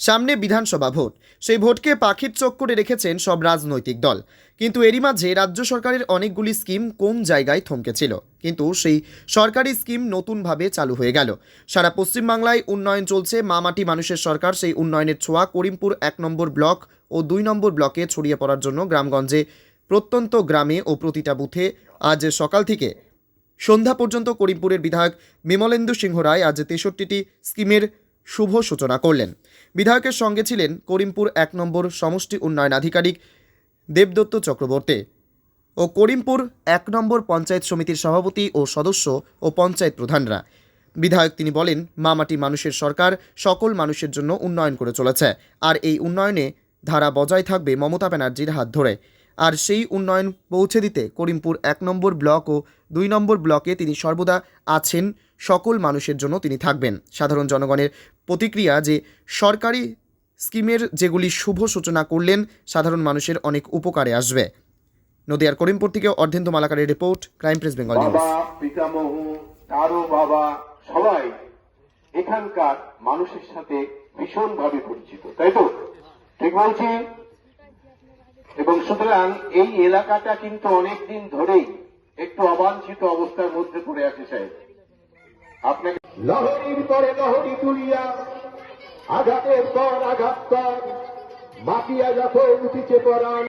সামনে বিধানসভা ভোট। সেই ভোটকে পাখির চোখ করে রেখেছেন সব রাজনৈতিক দল। কিন্তু এরই মাঝে রাজ্য সরকারের অনেকগুলি স্কিম কোন জায়গায় থমকেছিল? কিন্তু সেই সরকারি স্কিম নতুনভাবে চালু হয়ে গেল। সারা পশ্চিমবাংলায় উন্নয়ন চলছে, মামাটি মানুষের সরকার সেই উন্নয়নের ছোঁয়া, করিমপুর এক নম্বর ব্লক ও দুই নম্বর ব্লকে ছড়িয়ে পড়ার জন্য গ্রামগঞ্জে প্রত্যন্ত গ্রামে ও প্রতিটা বুথে আজ সকাল থেকে সন্ধ্যা পর্যন্ত করিমপুরের বিধায়ক বিমলেন্দু সিংহ রায় আজ তেষট্টিটি স্কিমের শুভ সূচনা করলেন। বিধায়কের সঙ্গে ছিলেন করিমপুর এক নম্বর সমষ্টি উন্নয়ন আধিকারিক দেবদত্ত চক্রবর্তী ও করিমপুর এক নম্বর পঞ্চায়েত সমিতির সভাপতি ও সদস্য ও পঞ্চায়েত প্রধানরা। বিধায়ক তিনি বলেন, মামাটি মানুষের সরকার, সকল মানুষের জন্য উন্নয়ন করে চলেছে। আর এই উন্নয়নে ধারা বজায় থাকবে মমতা ব্যানার্জির হাত ধরে। আর সেই উন্নয়ন পৌঁছে দিতে করিমপুর এক নম্বর ব্লক ও দুই নম্বর ব্লকে তিনি সর্বদা আছেন সকল মানুষের জন্য তিনি থাকবেন। সাধারণ জনগণের প্রতিক্রিয়া যে সরকারি স্কিমের যেগুলি শুভ সূচনা করলেন, সাধারণ মানুষের অনেক উপকারে আসবে। নদিয়ার করিমপুর থেকে অর্ধেন্দু মালাকারের report, crime press Bengal news. পিতামহ তারও বাবা, সবাই এখানকার মানুষের সাথে ভীষণ ভাবে পরিচিত, তাই তো? ঠিক বলছি? এবং সুতরাং এই এলাকাটা কিন্তু অনেকদিন ধরেই একটু অবাঞ্ছিত অবস্থার মধ্যে পড়ে আছে, সাহেব। আপনাকে লহরীর পরে লহরী তুলিয়া আঘাতের পর আঘাত কর মাতিয়া যখন উঠিছে পরাণ